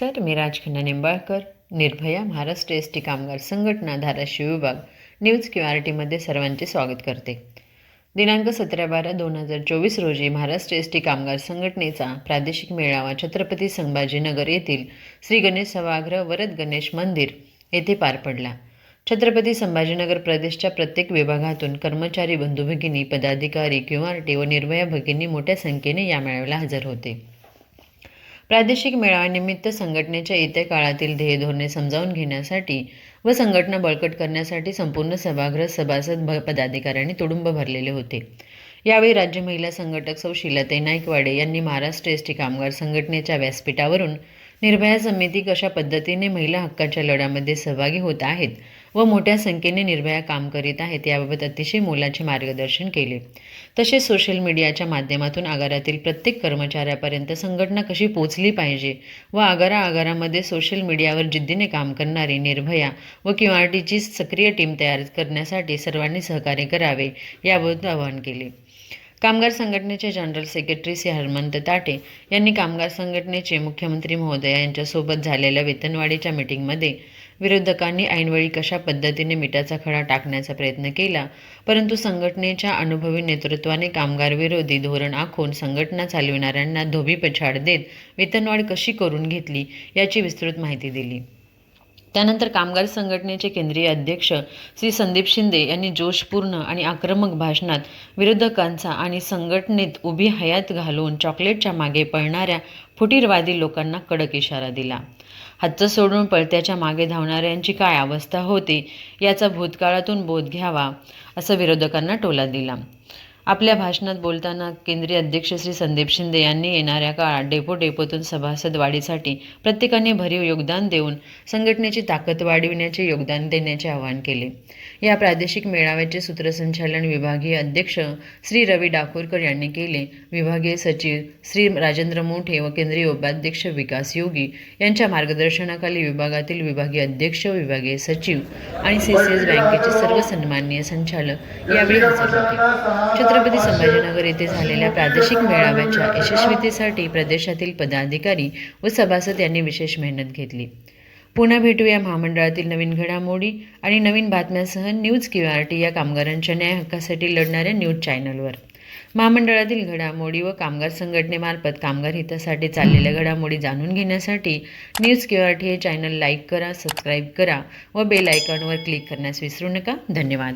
नमस्कार मी Rajkhanna Nimbalkar. Nirbhaya Maharashtra S T कामगार संघटना धाराशिव विभाग न्यूज क्यू आर टीमध्ये सर्वांचे स्वागत करते. दिनांक सतरा बारा दोन हजार चोवीस रोजी महाराष्ट्र एस टी कामगार संघटनेचा प्रादेशिक मेळावा छत्रपती संभाजीनगर येथील श्री गणेश सभागृह वरद गणेश मंदिर येथे पार पडला. छत्रपती संभाजीनगर प्रदेशच्या प्रत्येक विभागातून कर्मचारी बंधू भगिनी पदाधिकारी क्यू आर टी व निर्भया भगिनी मोठ्या संख्येने या मेळाव्याला हजर होते. प्रादेशिक मेळाव्यानिमित्त संघटनेच्या येत्या काळातील ध्येय धोरणे समजावून घेण्यासाठी व संघटना बळकट करण्यासाठी संपूर्ण सभागृह सभासद पदाधिकाऱ्यांनी तुडुंब भरलेले होते. यावेळी राज्य महिला संघटक सौ शिलाताई नाईकवाडे यांनी महाराष्ट्र एस टी कामगार संघटनेच्या व्यासपीठावरून निर्भया समिती कशा पद्धतीने महिला हक्काच्या लढ्यामध्ये सहभागी होत आहेत व मोठ्या संख्येने निर्भया काम करीत आहेत याबाबत अतिशय मोलाचे मार्गदर्शन केले. तसेच सोशल मीडियाच्या माध्यमातून आगारातील प्रत्येक कर्मचाऱ्यापर्यंत संघटना कशी पोचली पाहिजे व आगारा आगारामध्ये सोशल मीडियावर जिद्दीने काम करणारी निर्भया व क्यू आर टीची सक्रिय टीम तयार करण्यासाठी सर्वांनी सहकार्य करावे याबाबत आवाहन केले. कामगार संघटनेचे जनरल सेक्रेटरी श्री हरमंत ताटे यांनी कामगार संघटनेचे मुख्यमंत्री महोदया यांच्यासोबत झालेल्या वेतनवाढीच्या मीटिंगमध्ये विरोधकांनी ऐनवेळी कशा पद्धतीने मिठाचा खडा टाकण्याचा प्रयत्न केला परंतु संघटनेच्या अनुभवी नेतृत्वाने कामगार विरोधी धोरण आखून संघटना चालविणाऱ्यांना धोबी पछाड देत वेतनवाढ कशी करून घेतली याची विस्तृत माहिती दिली. त्यानंतर कामगार संघटनेचे केंद्रीय अध्यक्ष श्री संदीप शिंदे यांनी जोशपूर्ण आणि आक्रमक भाषणात विरोधकांचा आणि संघटनेत उभी हयात घालून चॉकलेटच्या मागे पळणाऱ्या फुटीरवादी लोकांना कडक इशारा दिला. हातचं सोडून पळत्याच्या मागे धावणाऱ्यांची काय अवस्था होती याचा भूतकाळातून बोध घ्यावा असं विरोधकांना टोला दिला. आपल्या भाषणात बोलताना केंद्रीय अध्यक्ष श्री संदीप शिंदे यांनी येणाऱ्या काळात डेपो डेपोतून सभासद वाढीसाठी प्रत्येकाने भरीव योगदान देऊन संघटनेची ताकद वाढविण्याचे योगदान देण्याचे आवाहन केले. या प्रादेशिक मेळाव्याचे सूत्रसंचालन विभागीय अध्यक्ष श्री रवी डाकोरकर यांनी केले. विभागीय सचिव श्री राजेंद्र मोठे व केंद्रीय उपाध्यक्ष विकास योगी यांच्या मार्गदर्शनाखाली विभागातील विभागीय अध्यक्ष विभागीय सचिव आणि सी सी एस बँकेचे सर्व सन्माननीय संचालक यावेळी हजर होते. छत्रपती संभाजीनगर येथे झालेल्या प्रादेशिक मेळाव्याच्या यशस्वीतेसाठी प्रदेशातील पदाधिकारी व सभासद यांनी विशेष मेहनत घेतली. पुन्हा भेटूया महामंडळातील नवीन घडामोडी आणि नवीन बातम्यांसह न्यूज क्यू आर टी या कामगारांच्या न्याय हक्कासाठी लढणाऱ्या न्यूज चॅनलवर. महामंडळातील घडामोडी व कामगार संघटनेमार्फत कामगार हितासाठी चाललेल्या घडामोडी जाणून घेण्यासाठी न्यूज क्यू आर टी हे चॅनल लाईक करा सबस्क्राईब करा व बेल आयकॉनवर क्लिक करण्यास विसरू नका. धन्यवाद.